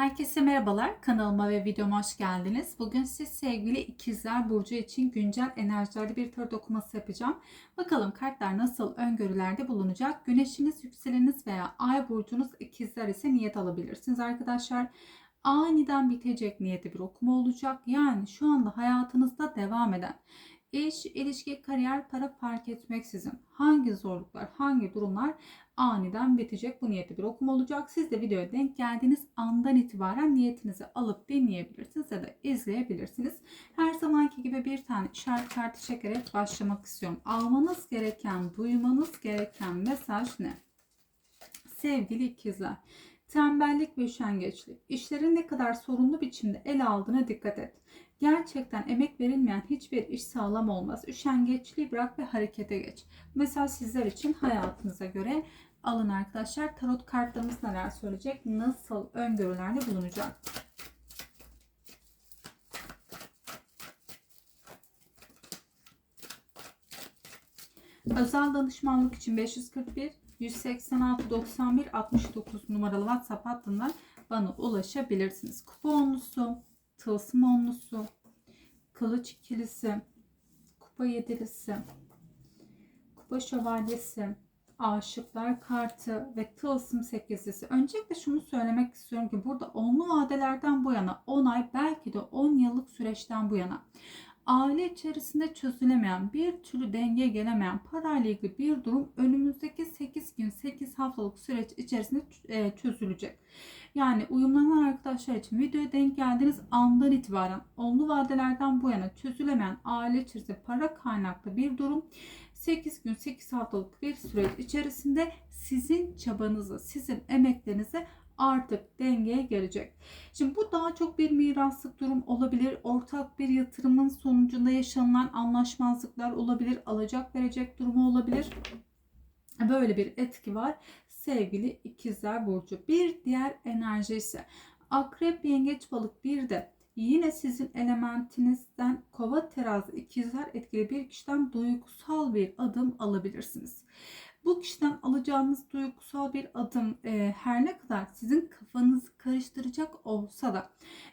Herkese merhabalar. Kanalıma ve videoma hoş geldiniz. Bugün siz sevgili ikizler burcu için güncel enerjilerde bir tarot okuması yapacağım. Bakalım kartlar nasıl öngörülerde bulunacak. Güneşiniz, yükseleniniz veya ay burcunuz ikizler ise niyet alabilirsiniz arkadaşlar. Aniden bitecek niyeti bir okuma olacak. Yani şu anda hayatınızda devam eden İş, ilişki, kariyer, para fark etmeksizin hangi zorluklar, hangi durumlar aniden bitecek bu niyetli bir okuma olacak. Siz de videoya denk geldiğiniz andan itibaren niyetinizi alıp dinleyebilirsiniz ya da izleyebilirsiniz. Her zamanki gibi bir tane işaret kartı çekerek başlamak istiyorum. Almanız gereken, duymanız gereken mesaj ne? Sevgili ikizler, tembellik ve üşengeçlik, işlerin ne kadar sorumlu biçimde ele aldığına dikkat et. Gerçekten emek verilmeyen hiçbir iş sağlam olmaz. Üşengeçliği bırak ve harekete geç. Mesela sizler için hayatınıza göre alın arkadaşlar. Tarot kartlarımız neler söyleyecek? Nasıl öngörülerde bulunacak? Özel danışmanlık için 541 186 91 69 numaralı WhatsApp hattından bana ulaşabilirsiniz. Kuponlusu, tılsım onlusu, kılıç ikilisi, kupa yedilisi, kupa şövalyesi, aşıklar kartı ve tılsım sekizlisi. Öncelikle şunu söylemek istiyorum ki burada onlu vadelerden bu yana 10 ay belki de 10 yıllık süreçten bu yana aile içerisinde çözülemeyen, bir türlü dengeye gelemeyen parayla ilgili bir durum önümüzdeki 8 gün, 8 haftalık süreç içerisinde e, çözülecek. Yani uyumlanan arkadaşlar için videoya denk geldiğiniz andan itibaren onlu vadelerden bu yana çözülemeyen aile içerisinde para kaynaklı bir durum 8 gün 8 haftalık bir süreç içerisinde sizin çabanızı, sizin emeklerinizi artık dengeye gelecek. Şimdi bu daha çok bir miraslık durum olabilir. Ortak bir yatırımın sonucunda yaşanılan anlaşmazlıklar olabilir. Alacak verecek durumu olabilir. Böyle bir etki var sevgili ikizler burcu. Bir diğer enerji ise akrep, yengeç, balık bir de yine sizin elementinizden kova, terazi, ikizler etkili bir kişiden duygusal bir adım alabilirsiniz. Bu kişiden alacağınız duygusal bir adım e, her ne kadar sizin kafanızı karıştıracak olsa da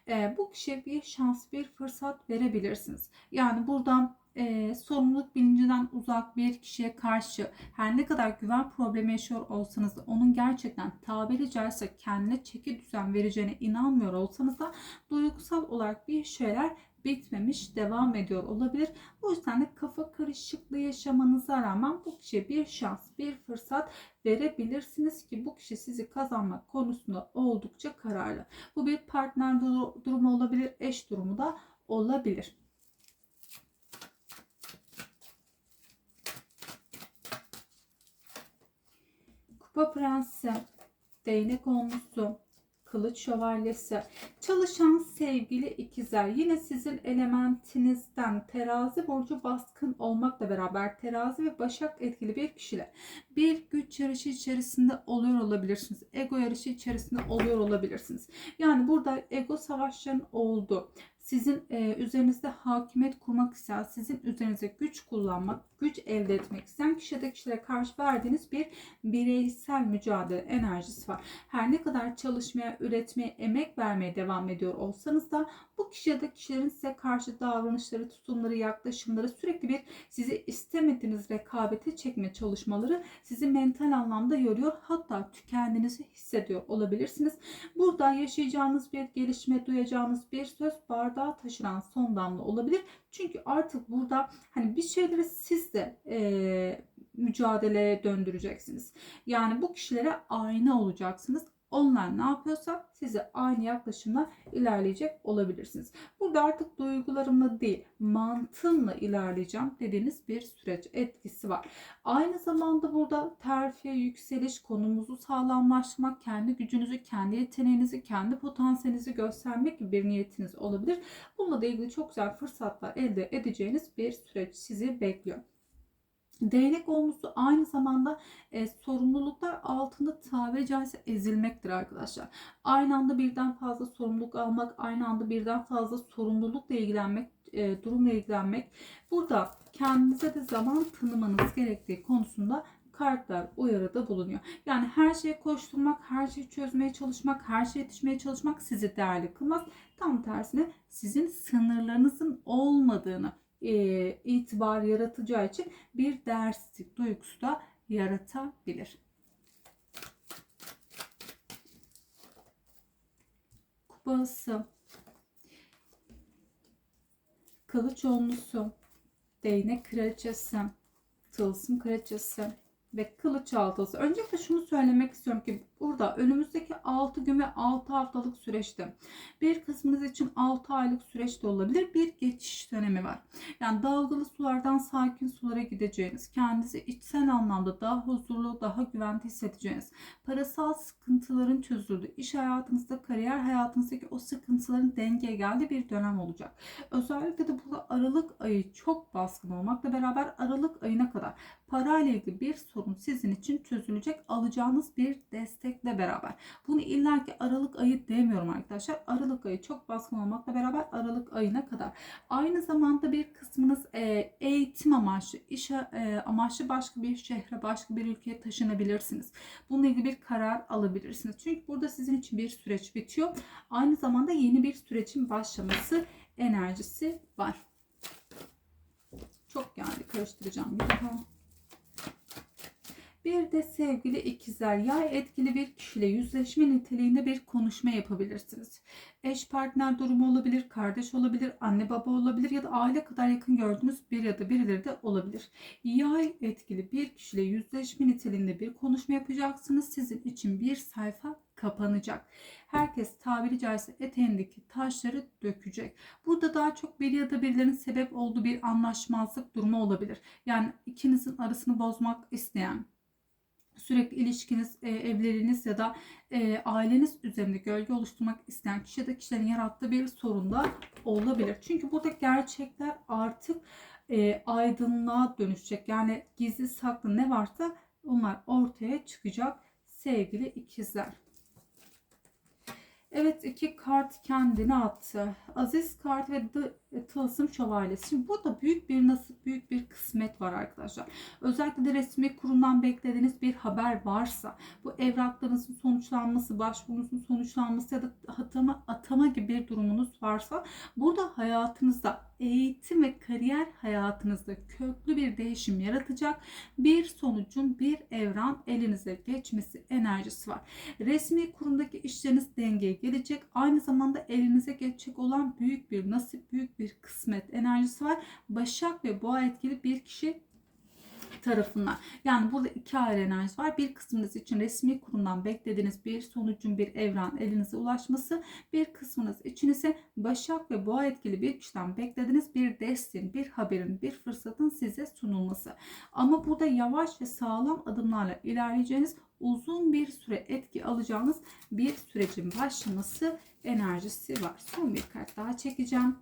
e, bu kişiye bir şans, bir fırsat verebilirsiniz. Yani buradan e, sorumluluk bilincinden uzak bir kişiye karşı her ne kadar güven problemi yaşıyor olsanız da onun gerçekten tabiri caizse kendine çeki düzen vereceğine inanmıyor olsanız da duygusal olarak bir şeyler bitmemiş, devam ediyor olabilir. Bu yüzden de kafa karışıklığı yaşamanıza rağmen bu kişiye bir şans, bir fırsat verebilirsiniz ki bu kişi sizi kazanmak konusunda oldukça kararlı. Bu bir partner durumu olabilir, eş durumu da olabilir. Kupa Prensi, Değnek Onlusu, Kılıç Şövalyesi. Çalışan sevgili ikizler. Yine sizin elementinizden terazi burcu baskın olmakla beraber terazi ve başak etkili bir kişiyle bir güç yarışı içerisinde oluyor olabilirsiniz. Ego yarışı içerisinde oluyor olabilirsiniz. Yani burada ego savaşların oldu sizin e, üzerinizde hakimiyet kurmak isteyen, sizin üzerinize güç kullanmak, güç elde etmek isteyen kişide kişilere karşı verdiğiniz bir bireysel mücadele enerjisi var. Her ne kadar çalışmaya, üretmeye, emek vermeye devam ediyor olsanız da bu kişi ya da kişilerin size karşı davranışları, tutumları, yaklaşımları sürekli bir sizi istemediğiniz rekabete çekme çalışmaları sizi mental anlamda yoruyor. Hatta tükendiğinizi hissediyor olabilirsiniz. Burada yaşayacağınız bir gelişme, duyacağınız bir söz bardağa taşıran son damla olabilir. Çünkü artık burada hani bir şeyleri siz de e, mücadeleye döndüreceksiniz. Yani bu kişilere ayna olacaksınız onlar ne yapıyorsa size aynı yaklaşımla ilerleyecek olabilirsiniz. Burada artık duygularımla değil mantığımla ilerleyeceğim dediğiniz bir süreç etkisi var. Aynı zamanda burada terfi, yükseliş, konumuzu sağlamlaştırmak, kendi gücünüzü, kendi yeteneğinizi, kendi potansiyelinizi göstermek gibi bir niyetiniz olabilir. Bununla da ilgili çok güzel fırsatlar elde edeceğiniz bir süreç sizi bekliyor. Değnek olması aynı zamanda e, sorumluluklar altında tabiri caizse ezilmektir arkadaşlar. Aynı anda birden fazla sorumluluk almak, aynı anda birden fazla sorumlulukla ilgilenmek, e, durumla ilgilenmek. Burada kendinize de zaman tanımanız gerektiği konusunda kartlar uyarıda bulunuyor. Yani her şeye koşturmak, her şeyi çözmeye çalışmak, her şeye yetişmeye çalışmak sizi değerli kılmaz. Tam tersine sizin sınırlarınızın olmadığını e, itibar yaratacağı için bir değersizlik duygusu da yaratabilir. Kupası, kılıç onlusu, değnek kraliçesi, tılsım kraliçesi ve kılıç altısı. Öncelikle şunu söylemek istiyorum ki burada önümüzdeki 6 gün ve 6 haftalık süreçte bir kısmınız için 6 aylık süreçte olabilir bir geçiş dönemi var. Yani dalgalı sulardan sakin sulara gideceğiniz, kendinizi içsel anlamda daha huzurlu, daha güvende hissedeceğiniz, parasal sıkıntıların çözüldüğü, iş hayatınızda, kariyer hayatınızdaki o sıkıntıların dengeye geldiği bir dönem olacak. Özellikle de burada Aralık ayı çok baskın olmakla beraber Aralık ayına kadar parayla ilgili bir sorun sizin için çözülecek alacağınız bir destekle beraber. Bunu illaki Aralık ayı demiyorum arkadaşlar. Aralık ayı çok baskın olmakla beraber Aralık ayına kadar. Aynı zamanda bir kısmınız e, eğitim amaçlı, iş e, amaçlı başka bir şehre, başka bir ülkeye taşınabilirsiniz. Bununla ilgili bir karar alabilirsiniz. Çünkü burada sizin için bir süreç bitiyor. Aynı zamanda yeni bir sürecin başlaması enerjisi var. Çok geldi karıştıracağım bir daha. Bir de sevgili ikizler yay etkili bir kişiyle yüzleşme niteliğinde bir konuşma yapabilirsiniz. Eş partner durumu olabilir, kardeş olabilir, anne baba olabilir ya da aile kadar yakın gördüğünüz bir ya da birileri de olabilir. Yay etkili bir kişiyle yüzleşme niteliğinde bir konuşma yapacaksınız. Sizin için bir sayfa kapanacak. Herkes tabiri caizse eteğindeki taşları dökecek. Burada daha çok bir ya da birilerinin sebep olduğu bir anlaşmazlık durumu olabilir. Yani ikinizin arasını bozmak isteyen, sürekli ilişkiniz, e, evliliğiniz ya da e, aileniz üzerinde gölge oluşturmak isteyen kişi ya da kişilerin yarattığı bir sorun da olabilir. Çünkü burada gerçekler artık e, aydınlığa dönüşecek. Yani gizli saklı ne varsa onlar ortaya çıkacak sevgili ikizler. Evet iki kart kendini attı. Aziz kart ve The Tılsım Şövalyesi. Şimdi burada büyük bir nasip, büyük bir kısmet var arkadaşlar. Özellikle de resmi kurumdan beklediğiniz bir haber varsa, bu evraklarınızın sonuçlanması, başvurunuzun sonuçlanması ya da atama, atama gibi bir durumunuz varsa, burada hayatınızda eğitim ve kariyer hayatınızda köklü bir değişim yaratacak bir sonucun bir evran elinize geçmesi enerjisi var. Resmi kurumdaki işleriniz dengeye gelecek. Aynı zamanda elinize geçecek olan büyük bir nasip, büyük bir kısmet enerjisi var. Başak ve boğa etkili bir kişi tarafından. Yani burada iki ayrı enerji var. Bir kısmınız için resmi kurumdan beklediğiniz bir sonucun bir evren elinize ulaşması. Bir kısmınız için ise Başak ve Boğa etkili bir kişiden beklediğiniz bir destin, bir haberin, bir fırsatın size sunulması. Ama burada yavaş ve sağlam adımlarla ilerleyeceğiniz uzun bir süre etki alacağınız bir sürecin başlaması enerjisi var. Son bir kart daha çekeceğim.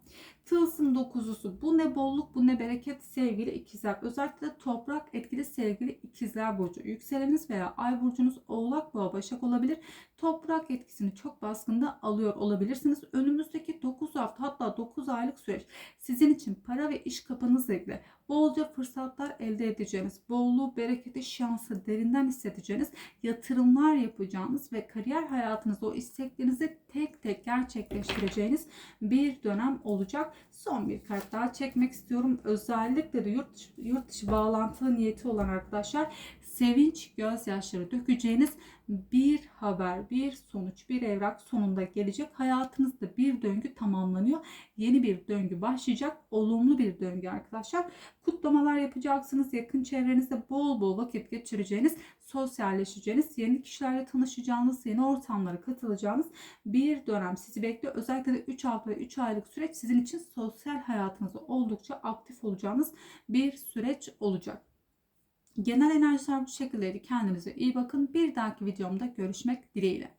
Tılsım dokuzusu. Bu ne bolluk bu ne bereket sevgili ikizler. Özellikle toprak etkili sevgili ikizler burcu. Yükseleniniz veya ay burcunuz oğlak boğa başak olabilir. Toprak etkisini çok baskında alıyor olabilirsiniz. Önümüzdeki 9 hafta hatta 9 aylık süreç sizin için para ve iş kapınızla ilgili bolca fırsatlar elde edeceğiniz, bolluğu, bereketi, şansı derinden hissedeceğiniz, yatırımlar yapacağınız ve kariyer hayatınızda o isteklerinizi tek tek gerçekleştireceğiniz bir dönem olacak. Son bir kart daha çekmek istiyorum. Özellikle de yurt dışı, yurt dışı bağlantılı niyeti olan arkadaşlar sevinç gözyaşları dökeceğiniz bir haber, bir sonuç, bir evrak sonunda gelecek. Hayatınızda bir döngü tamamlanıyor. Yeni bir döngü başlayacak. Olumlu bir döngü arkadaşlar. Kutlamalar yapacaksınız. Yakın çevrenizde bol bol vakit geçireceğiniz, sosyalleşeceğiniz, yeni kişilerle tanışacağınız, yeni ortamlara katılacağınız bir dönem sizi bekliyor. Özellikle de 3 hafta ve 3 aylık süreç sizin için sosyal hayatınızda oldukça aktif olacağınız bir süreç olacak. Genel enerjiler bu şekildeydi. Kendinize iyi bakın. Bir dahaki videomda görüşmek dileğiyle.